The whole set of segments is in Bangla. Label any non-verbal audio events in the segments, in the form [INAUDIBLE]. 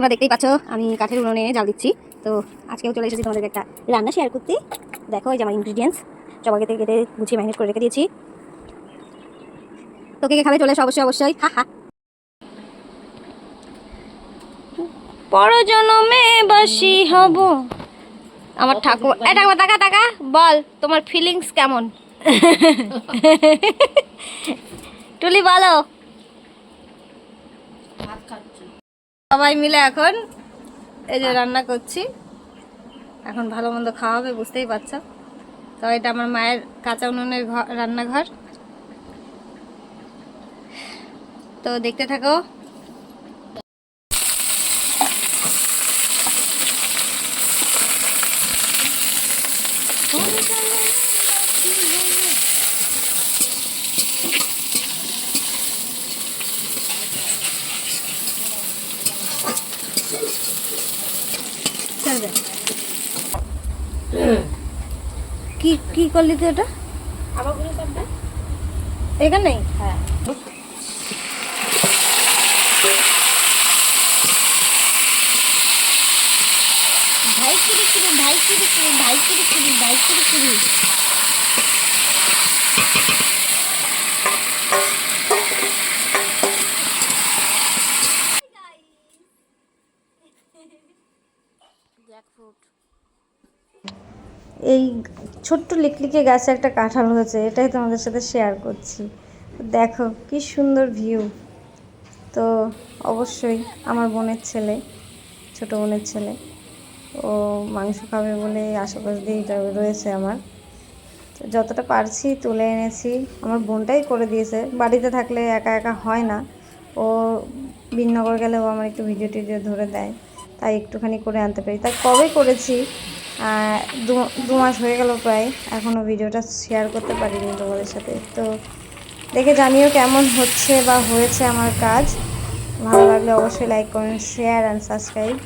তোমরা দেখতেই পাচ্ছ আমি কাঠের উনুনে জাল দিচ্ছি। তো আজকেও চলে এসেছি তোমাদের একটা রান্না শেয়ার করতে। দেখো এই যে আমার ইনগ্রিডিয়েন্টস সব আগে থেকে কেটে গুছিয়ে ম্যানেজ করে রেখে দিয়েছি। তো কে খাবে চলে এসো অবশ্যই অবশ্যই। হা হা। পর জন্মে বাসি হব। আমার ঠাকুর এটা ঠাকুমা টাকা টাকা বল তোমার ফিলিংস কেমন? [LAUGHS] টুলি বলো। সবাই মিলে এখন এই যে রান্না করছি। এখন ভালো মন্দ খাওয়া হবে, বুঝতেই পারছ। তো এটা আমার মায়ের কাঁচা উনুনের ঘর রান্নাঘর। তো দেখতে থাকো। চলবে কি কি করলি তুই ওটা? এখানেই হ্যাঁ। ভাই চুরি চুরি ভাই চুরি চুরি ভাই চুরি চুরি ভাই চুরি চুরি এই ছোট্ট লিকলিকে গাছে একটা কাঁঠাল হয়েছে, এটাই তোমাদের সাথে শেয়ার করছি। দেখো, কি সুন্দর ভিউ তো অবশ্যই আমার বোনের ছেলে, ছোট বোনের ছেলে, ও মাংস খাবে বলে আশেপাশ দিয়ে রয়েছে আমার। তো যতটা পারছি তুলে এনেছি। আমার বোনটাই করে দিয়েছে। বাড়িতে থাকলে একা একা হয় না। ও বিনগর গেলে ও আমার একটু ভিডিও টিডিও ধরে দেয়। তাই একটুখানি করে আনতে পারি। তাই কবে করেছি? দু মাস হয়ে গেল প্রায়। এখনও ভিডিওটা শেয়ার করতে পারিনি তোমাদের সাথে। তো দেখে জানিও কেমন হচ্ছে বা হয়েছে আমার কাজ। ভালো লাগলে অবশ্যই like comment share and subscribe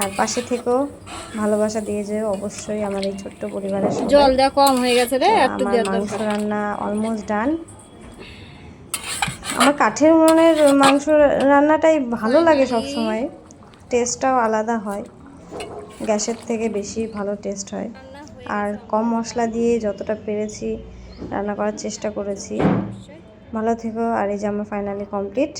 আর পাশে থেকেও ভালোবাসা দিয়ে যেও অবশ্যই আমার এই ছোট্ট পরিবারের। জল দেওয়া কম হয়ে গেছে রে একটু মাংস রান্না অলমোস্ট ডান আমার কাঠের উনুনের মাংস রান্নাটাই ভালো লাগে সব সময় টেস্টটাও আলাদা হয়। গ্যাসের থেকে বেশি ভালো টেস্ট হয়। আর কম মশলা দিয়ে যতটা পেরেছি রান্না করার চেষ্টা করেছি। ভালো থেকো, আর এই যে আমার ফাইনালি কমপ্লিট